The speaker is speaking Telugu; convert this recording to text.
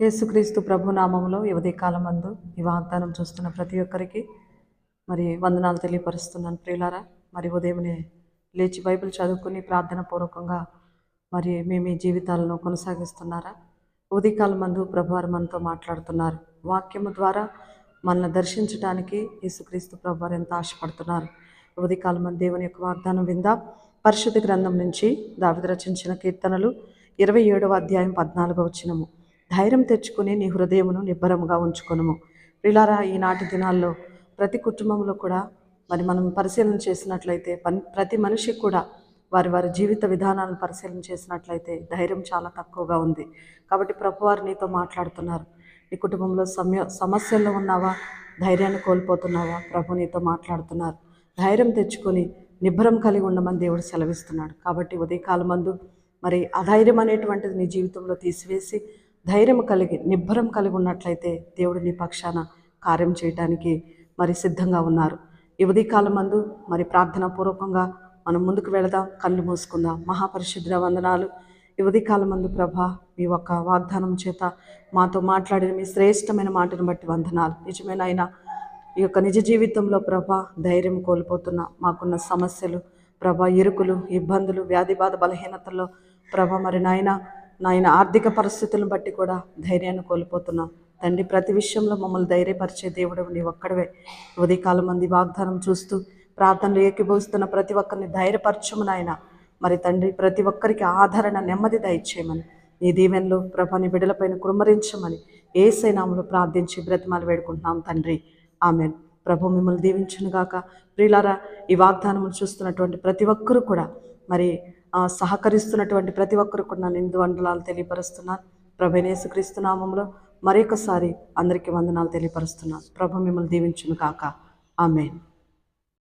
యేసుక్రీస్తు ప్రభు నామంలో ఈ ఈ వాగ్దానం చూస్తున్న ప్రతి ఒక్కరికి మరి వందనాలు తెలియపరుస్తున్నాను ప్రియులారా. మరి ఉదయమే లేచి బైబిల్ చదువుకుని ప్రార్థన పూర్వకంగా మరి మీ మీ జీవితాలను కొనసాగిస్తున్నారా? ఉదయకాలం మందు ప్రభువారు మనతో మాట్లాడుతున్నారు. వాక్యము ద్వారా మనల్ని దర్శించడానికి యేసుక్రీస్తు ప్రభువారు ఎంత ఆశపడుతున్నారు. ఉదయకాలం మంది దేవుని యొక్క వాగ్దానం విందా. పరిశుద్ధ గ్రంథం నుంచి దావిద రచించిన కీర్తనలు ఇరవై ఏడవ అధ్యాయం పద్నాలుగవ వచనము. ధైర్యం తెచ్చుకుని నీ హృదయమును నిబ్బరముగా ఉంచుకొనుము. ప్రిలారా ఈనాటి దినాల్లో ప్రతి కుటుంబంలో కూడా మరి మనం పరిశీలన చేసినట్లయితే పన్ ప్రతి మనిషి కూడా వారి వారి జీవిత విధానాలను పరిశీలన చేసినట్లయితే ధైర్యం చాలా తక్కువగా ఉంది. కాబట్టి ప్రభువారు నీతో మాట్లాడుతున్నారు. నీ కుటుంబంలో సమయ సమస్యల్లో ఉన్నావా? ధైర్యాన్ని కోల్పోతున్నావా? ప్రభు నీతో మాట్లాడుతున్నారు. ధైర్యం తెచ్చుకొని నిబ్బరం కలిగి ఉండమని దేవుడు సెలవిస్తున్నాడు. కాబట్టి ఉదయకాలమందు మందు మరి అధైర్యం అనేటువంటిది నీ జీవితంలో తీసివేసి ధైర్యం కలిగి నిబ్బరం కలిగి ఉన్నట్లయితే దేవుడు నీ పక్షాన కార్యం చేయడానికి మరి సిద్ధంగా ఉన్నారు. యువతి ఉదయకాలం మందు మరి ప్రార్థనా పూర్వకంగా మనం ముందుకు వెళదాం కళ్ళు మూసుకుందాం. మహాపరిశుద్ర వందనాలు. యువతి కాలమందు మందు ప్రభ మీ యొక్క వాగ్దానం చేత మాతో మాట్లాడిన మీ శ్రేష్టమైన మాటను బట్టి వందనాలు. నిజమైన ఆయన ఈ యొక్క నిజ జీవితంలో ప్రభ ధైర్యం కోల్పోతున్న మాకున్న సమస్యలు ప్రభ ఇరుకులు ఇబ్బందులు వ్యాధి బాధ బలహీనతల్లో ప్రభ మరి నాయన నాయన ఆర్థిక పరిస్థితులను బట్టి కూడా ధైర్యాన్ని కోల్పోతున్నాం. తండ్రి ప్రతి విషయంలో మమ్మల్ని ధైర్యపరిచే దేవుడు నీ ఒక్కడవే. ఉదయకాలం మంది వాగ్దానం చూస్తూ ప్రార్థనలు ఏకీభవిస్తున్న ప్రతి ఒక్కరిని ధైర్యపరచము నాయన. మరి తండ్రి ప్రతి ఒక్కరికి ఆదరణ నెమ్మది దయచేయమని నీ దీవెనలు ప్రభాని బిడలపైన కురుమరించమని ఏసైనాములు ప్రార్థించి బ్రతిమాలు వేడుకుంటున్నాం తండ్రి. ఆమె ప్రభు మిమ్మల్ని దీవించును గాక ప్రియులారా ఈ వాగ్దానములు చూస్తున్నటువంటి ప్రతి ఒక్కరూ కూడా మరి సహకరిస్తున్నటువంటి ప్రతి ఒక్కరు కూడా నా ఇందు వందనాలు తెలియపరుస్తున్నాను ప్రభనేసుక్రీస్తు నామంలో మరొకసారి అందరికీ వందనాలు తెలియపరుస్తున్నాను. ప్రభు మిమ్మల్ని దీవించును కాక. ఆమెన్.